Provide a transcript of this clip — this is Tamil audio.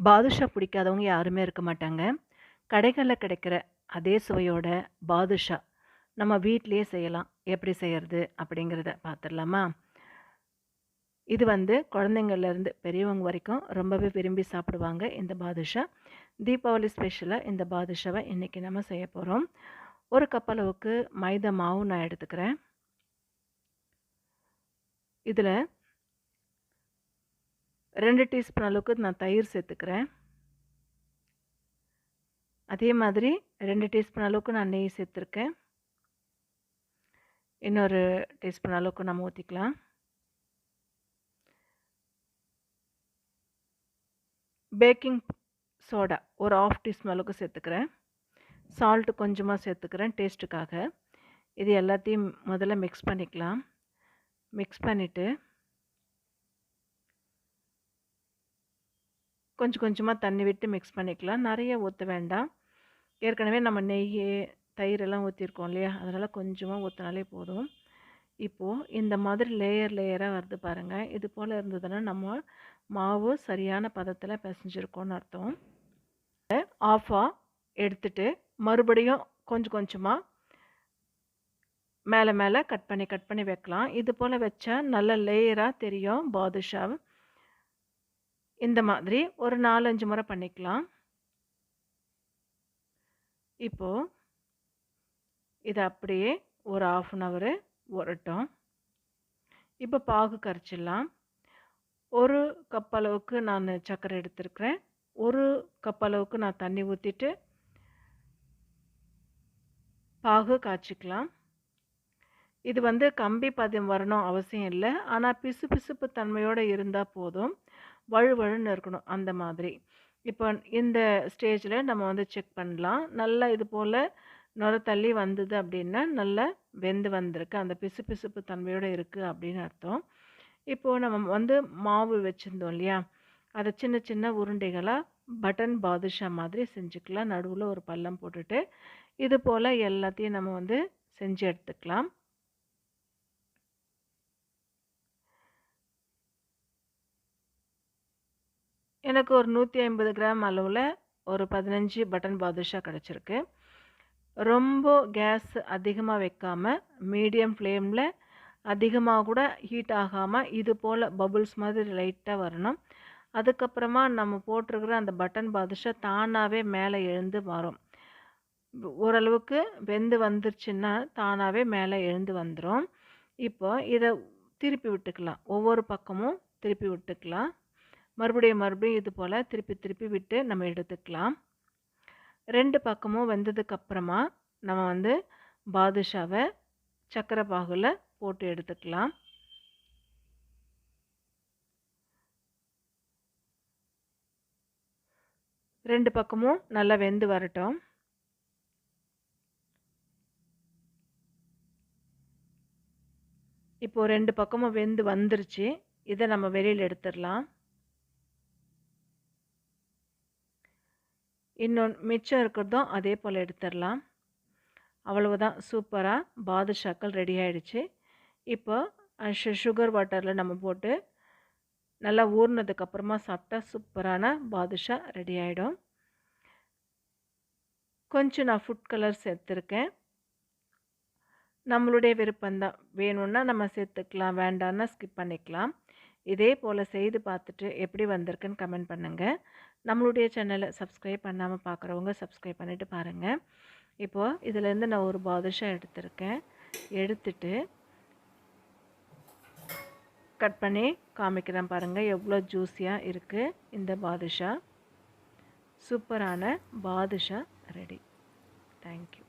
பாதுஷா பிடிக்காதவங்க யாருமே இருக்க மாட்டாங்க. கடைகளில் கிடைக்கிற அதே சுவையோட பாதுஷா நம்ம வீட்லயே செய்யலாம். எப்படி செய்கிறது அப்படிங்கிறத பார்த்துடலாமா? இது வந்து குழந்தைங்கள்லேருந்து பெரியவங்க வரைக்கும் ரொம்பவே விரும்பி சாப்பிடுவாங்க இந்த பாதுஷா. தீபாவளி ஸ்பெஷலாக இந்த பாதுஷாவை இன்றைக்கி நம்ம செய்ய போகிறோம் ஒரு கப் அளவுக்கு மைதா மாவு நான் எடுத்துக்கிறேன். இதில் ரெண்டு டீஸ்பூன் அளவுக்கு நான் தயிர் சேர்த்துக்கிறேன். அதே மாதிரி ரெண்டு டீஸ்பூன் அளவுக்கு நான் நெய் சேர்த்துருக்கேன். இன்னொரு டீஸ்பூன் அளவுக்கு நம்ம ஊற்றிக்கலாம் பேக்கிங் சோடா ஒரு 1/2 டீஸ்பூன் அளவுக்கு சேர்த்துக்கிறேன். சால்ட் கொஞ்சமாக சேர்த்துக்கிறேன் டேஸ்ட்டுக்காக. இது எல்லாத்தையும் முதல்ல மிக்ஸ் பண்ணிக்கலாம். மிக்ஸ் பண்ணிவிட்டு கொஞ்சம் கொஞ்சமாக தண்ணி விட்டு மிக்ஸ் பண்ணிக்கலாம். நிறைய ஊற்ற வேண்டாம். ஏற்கனவே நம்ம நெய் தயிரெல்லாம் ஊற்றிருக்கோம் இல்லையா? அதனால் கொஞ்சமாக ஊற்றினாலே போதும். இப்போது இந்த மாதிரி லேயர் லேயராக வருது பாருங்கள் இது போல் இருந்ததுன்னா நம்ம மாவு சரியான பதத்தில் பிசைஞ்சிருக்கோன்னு அர்த்தம். ஆஃபாக எடுத்துட்டு மறுபடியும் கொஞ்சம் கொஞ்சமாக மேலே மேலே கட் பண்ணி கட் பண்ணி வைக்கலாம். இது போல் வச்சா நல்ல லேயராக தெரியும் பாதுஷா. இந்த மாதிரி ஒரு 4, 5 முறை பண்ணிக்கலாம். இப்போது இது அப்படியே ஒரு 1/2 அன் ஹவர் ஊறட்டும். இப்போ பாகு கரைச்சிடலாம். ஒரு கப் அளவுக்கு நான் சர்க்கரை எடுத்திருக்கிறேன். 1 கப் அளவுக்கு நான் தண்ணி ஊற்றிட்டு பாகு காய்ச்சிக்கலாம். இது வந்து கம்பி பதம் வரணும் அவசியம் இல்லை ஆனால் பிசு பிசுபிசுப்பு தன்மையோடு இருந்தால் போதும். வழுவழுன்னு இருக்கணும் அந்த மாதிரி. இப்போ இந்த ஸ்டேஜில் நம்ம வந்து செக் பண்ணலாம். நல்லா இது போல் நுர தள்ளி வந்தது அப்படின்னா, நல்லா வெந்து வந்திருக்கு. அந்த பிசு பிசுப்பு தன்மையோட இருக்குது அப்படின்னு அர்த்தம். இப்போது நம்ம வந்து மாவு வச்சுருந்தோம் இல்லையா? அதை சின்ன சின்ன உருண்டைகளாக பட்டன் பாதுஷா மாதிரி செஞ்சுக்கலாம். நடுவில் ஒரு பள்ளம் போட்டுட்டு, இது போல் எல்லாத்தையும் நம்ம வந்து செஞ்சு எடுத்துக்கலாம். எனக்கு ஒரு 150 கிராம் அளவில் ஒரு 15 பட்டன் பாதுஷா கிடச்சிருக்கு ரொம்ப கேஸ் அதிகமாக வைக்காம, மீடியம் ஃப்ளேமில் அதிகமாக கூட ஹீட் ஆகாமல் இது போல் பபுள்ஸ் மாதிரி லைட்டாக வரணும். அதுக்கப்புறமா நம்ம போட்டிருக்கிற அந்த பட்டன் பாதுஷா தானாகவே மேலே எழுந்து வரும். ஓரளவுக்கு வெந்து வந்துருச்சுன்னா, தானாகவே மேலே எழுந்து வந்துடும் இப்போ இதை திருப்பி விட்டுக்கலாம். ஒவ்வொரு பக்கமும் திருப்பி விட்டுக்கலாம். மறுபடியும் மறுபடியும் இது போல் திருப்பி திருப்பி விட்டு நம்ம எடுத்துக்கலாம். ரெண்டு பக்கமும் வெந்ததுக்கப்புறமா நம்ம வந்து பாதுஷாவை சக்கரை பாகுல போட்டு எடுத்துக்கலாம். ரெண்டு பக்கமும் நல்லா வெந்து வரட்டும். இப்போது ரெண்டு பக்கமும் வெந்து வந்துருச்சு. இதை நம்ம வெளியில் எடுத்துடலாம் இன்னொன்று மிச்சம் இருக்கிறதும் அதே போல் எடுத்துடலாம் அவ்வளவுதான் சூப்பராக பாதுஷாக்கள் ரெடி ஆகிடுச்சு இப்போ சுகர் வாட்டரில் நம்ம போட்டு நல்லா ஊறினதுக்கப்புறமா சாப்பிட்டா சூப்பரான பாதுஷா ரெடி ஆகிடும் கொஞ்சம் நான் ஃபுட் கலர் சேர்த்துருக்கேன். நம்மளுடைய விருப்பம் தான். வேணும்னா நம்ம சேர்த்துக்கலாம். வேண்டான்னா ஸ்கிப் பண்ணிக்கலாம். இதே போல் செய்து பார்த்துட்டு எப்படி வந்திருக்குன்னு கமெண்ட் பண்ணுங்கள் நம்மளுடைய சேனலை சப்ஸ்கிரைப் பண்ணாமல் பார்க்குறவங்க சப்ஸ்கிரைப் பண்ணிவிட்டு பாருங்கள் இப்போது இதிலேருந்து நான் ஒரு பாதுஷா எடுத்திருக்கேன். எடுத்துட்டு கட் பண்ணி காமிக்கிறேன் பாருங்கள் எவ்வளோ ஜூஸியாக இருக்குது இந்த பாதுஷா. சூப்பரான பாதுஷா ரெடி. Thank you.